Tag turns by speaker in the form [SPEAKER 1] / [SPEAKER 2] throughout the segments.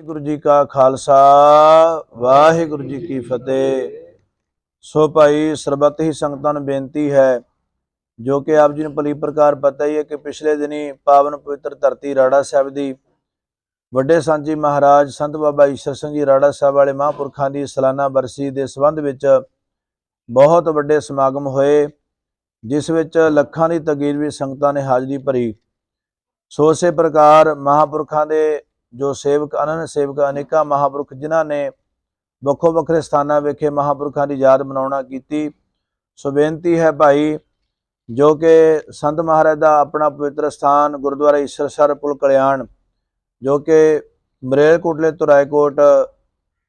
[SPEAKER 1] ਵਾਹਿਗੁਰੂ ਜੀ ਕਾ ਖਾਲਸਾ, ਵਾਹਿਗੁਰੂ ਜੀ ਕੀ ਫਤਿਹ। ਸੋ ਭਾਈ, ਸਰਬੱਤ ਹੀ ਸੰਗਤਾਂ ਨੂੰ ਬੇਨਤੀ ਹੈ, ਜੋ ਕਿ ਆਪ ਜੀ ਨੂੰ ਭਲੀ ਪ੍ਰਕਾਰ ਪਤਾ ਹੀ ਹੈ ਕਿ ਪਿਛਲੇ ਦਿਨੀ ਪਾਵਨ ਪਵਿੱਤਰ ਧਰਤੀ ਰਾੜਾ ਸਾਹਿਬ ਦੀ ਵੱਡੇ ਸਾਂਝੀ ਮਹਾਰਾਜ ਸੰਤ ਬਾਬਾ ਈਸ਼ਰ ਸਿੰਘ ਜੀ ਰਾੜਾ ਸਾਹਿਬ ਵਾਲੇ ਮਹਾਂਪੁਰਖਾਂ ਦੀ ਸਾਲਾਨਾ ਬਰਸੀ ਦੇ ਸੰਬੰਧ ਵਿੱਚ ਬਹੁਤ ਵੱਡੇ ਸਮਾਗਮ ਹੋਏ, ਜਿਸ ਵਿੱਚ ਲੱਖਾਂ ਦੀ ਤਗੀਰ ਵੀ ਸੰਗਤਾਂ ਨੇ ਹਾਜ਼ਰੀ ਭਰੀ। ਸੋ ਇਸੇ ਪ੍ਰਕਾਰ ਮਹਾਂਪੁਰਖਾਂ ਦੇ ਜੋ ਸੇਵਕ ਅਨੰਨ ਸੇਵਕ ਅਨੇਕਾਂ ਮਹਾਂਪੁਰਖ, ਜਿਨ੍ਹਾਂ ਨੇ ਵੱਖੋ ਵੱਖਰੇ ਸਥਾਨਾਂ ਵਿਖੇ ਮਹਾਂਪੁਰਖਾਂ ਦੀ ਯਾਦ ਮਨਾਉਣਾ ਕੀਤੀ। ਸੋ ਬੇਨਤੀ ਹੈ ਭਾਈ, ਜੋ ਕਿ ਸੰਤ ਮਹਾਰਾਜ ਦਾ ਆਪਣਾ ਪਵਿੱਤਰ ਸਥਾਨ ਗੁਰਦੁਆਰਾ ਈਸ਼ਰਸਰ ਪੁਲ ਕਲਿਆਣ, ਜੋ ਕਿ ਮਰੇਲਕੋਟਲੇ ਤੋਂ ਰਾਏਕੋਟ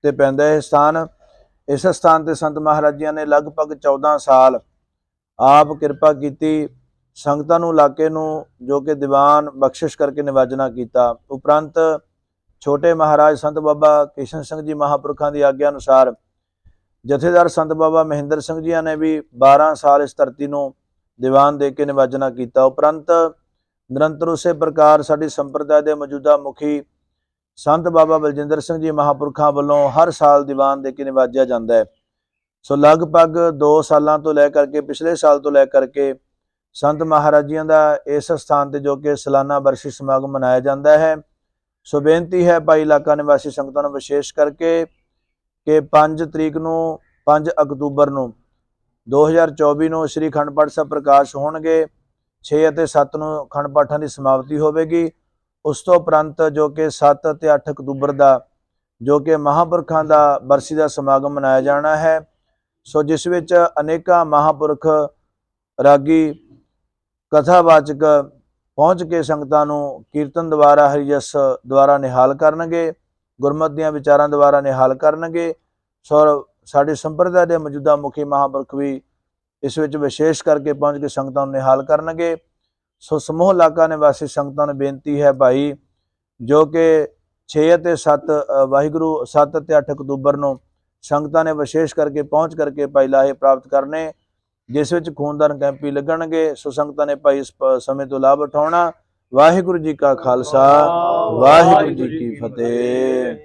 [SPEAKER 1] ਤੇ ਪੈਂਦਾ ਇਹ ਸਥਾਨ, ਇਸ ਸਥਾਨ ਤੇ ਸੰਤ ਮਹਾਰਾਜ ਜੀਆਂ ਨੇ ਲਗਭਗ 14 ਸਾਲ ਆਪ ਕਿਰਪਾ ਕੀਤੀ, ਸੰਗਤਾਂ ਨੂੰ ਇਲਾਕੇ ਨੂੰ ਜੋ ਕਿ ਦੀਵਾਨ ਬਖਸ਼ਿਸ਼ ਕਰਕੇ ਨਿਵਾਜਣਾ ਕੀਤਾ। ਉਪਰੰਤ ਛੋਟੇ ਮਹਾਰਾਜ ਸੰਤ ਬਾਬਾ ਕਿਸ਼ਨ ਸਿੰਘ ਜੀ ਮਹਾਪੁਰਖਾਂ ਦੀ ਆਗਿਆ ਅਨੁਸਾਰ ਜਥੇਦਾਰ ਸੰਤ ਬਾਬਾ ਮਹਿੰਦਰ ਸਿੰਘ ਜੀਆਂ ਨੇ ਵੀ 12 ਸਾਲ ਇਸ ਧਰਤੀ ਨੂੰ ਦੀਵਾਨ ਦੇ ਕੇ ਨਿਵਾਜਣਾ ਕੀਤਾ। ਉਪਰੰਤ ਨਿਰੰਤਰ ਉਸੇ ਪ੍ਰਕਾਰ ਸਾਡੀ ਸੰਪਰਦਾ ਦੇ ਮੌਜੂਦਾ ਮੁਖੀ ਸੰਤ ਬਾਬਾ ਬਲਜਿੰਦਰ ਸਿੰਘ ਜੀ ਮਹਾਪੁਰਖਾਂ ਵੱਲੋਂ ਹਰ ਸਾਲ ਦੀਵਾਨ ਦੇ ਕੇ ਨਿਵਾਜਿਆ ਜਾਂਦਾ ਹੈ। ਸੋ ਲਗਭਗ 2 ਸਾਲਾਂ ਤੋਂ ਲੈ ਕਰਕੇ, ਪਿਛਲੇ ਸਾਲ ਤੋਂ ਲੈ ਕਰਕੇ ਸੰਤ ਮਹਾਰਾਜੀਆਂ ਦਾ ਇਸ ਸਥਾਨ ਤੇ ਜੋ ਕਿ ਸਾਲਾਨਾ ਬਰਸ਼ੀ ਸਮਾਗਮ ਮਨਾਇਆ ਜਾਂਦਾ ਹੈ। ਸੋ ਬੇਨਤੀ ਹੈ ਭਾਈ ਇਲਾਕਾ ਨਿਵਾਸੀ ਸੰਗਤਾਂ ਨੂੰ ਵਿਸ਼ੇਸ਼ ਕਰਕੇ ਕਿ 5 ਤਰੀਕ ਨੂੰ 5 ਅਕਤੂਬਰ ਨੂੰ 2024 ਨੂੰ ਸ੍ਰੀ ਖੰਡ ਪਾਠ ਸਾਹਿਬ ਪ੍ਰਕਾਸ਼ ਹੋਣਗੇ 6 ਅਤੇ 7 ਨੂੰ ਖੰਡ ਪਾਠਾਂ ਦੀ ਸਮਾਪਤੀ ਹੋਵੇਗੀ। ਉਸ ਤੋਂ ਉਪਰੰਤ ਜੋ ਕਿ 7 ਅਤੇ 8 ਅਕਤੂਬਰ ਦਾ, ਜੋ ਕਿ ਮਹਾਂਪੁਰਖਾਂ ਦਾ ਬਰਸੀ ਦਾ ਸਮਾਗਮ ਮਨਾਇਆ ਜਾਣਾ ਹੈ। ਸੋ ਜਿਸ ਵਿੱਚ ਅਨੇਕਾਂ ਮਹਾਂਪੁਰਖ ਰਾਗੀ, ਕਥਾਵਾਚਕ ਪਹੁੰਚ ਕੇ ਸੰਗਤਾਂ ਨੂੰ ਕੀਰਤਨ ਦੁਆਰਾ ਹਰੀਜਸ ਦੁਆਰਾ ਨਿਹਾਲ ਕਰਨਗੇ, ਗੁਰਮਤਿ ਦੀਆਂ ਵਿਚਾਰਾਂ ਦੁਆਰਾ ਨਿਹਾਲ ਕਰਨਗੇ। ਸੋ ਸਾਡੇ ਸੰਪਰਦਾ ਦੇ ਮੌਜੂਦਾ ਮੁਖੀ ਮਹਾਂਪੁਰਖ ਵੀ ਇਸ ਵਿੱਚ ਵਿਸ਼ੇਸ਼ ਕਰਕੇ ਪਹੁੰਚ ਕੇ ਸੰਗਤਾਂ ਨੂੰ ਨਿਹਾਲ ਕਰਨਗੇ। ਸੋ ਸਮੂਹ ਇਲਾਕਾ ਨਿਵਾਸੀ ਸੰਗਤਾਂ ਨੂੰ ਬੇਨਤੀ ਹੈ ਭਾਈ, ਜੋ ਕਿ 6 ਅਤੇ 7 ਵਾਹਿਗੁਰੂ 7 ਅਤੇ 8 ਅਕਤੂਬਰ ਨੂੰ ਸੰਗਤਾਂ ਨੇ ਵਿਸ਼ੇਸ਼ ਕਰਕੇ, ਪਹੁੰਚ ਕਰਕੇ ਭਾਈ ਲਾਹੇ ਪ੍ਰਾਪਤ ਕਰਨੇ। ਜਿਸ ਵਿੱਚ ਖੂਨਦਾਨ ਕੈਂਪ ਵੀ ਲੱਗਣਗੇ ਸੋ ਸੰਗਤਾਂ ਨੇ ਭਾਈ ਇਸ ਸਮੇਂ ਤੋਂ ਲਾਭ ਉਠਾਉਣਾ। ਵਾਹਿਗੁਰੂ ਜੀ ਕਾ ਖਾਲਸਾ ਵਾਹਿਗੁਰੂ ਜੀ ਕੀ ਫਤਿਹ।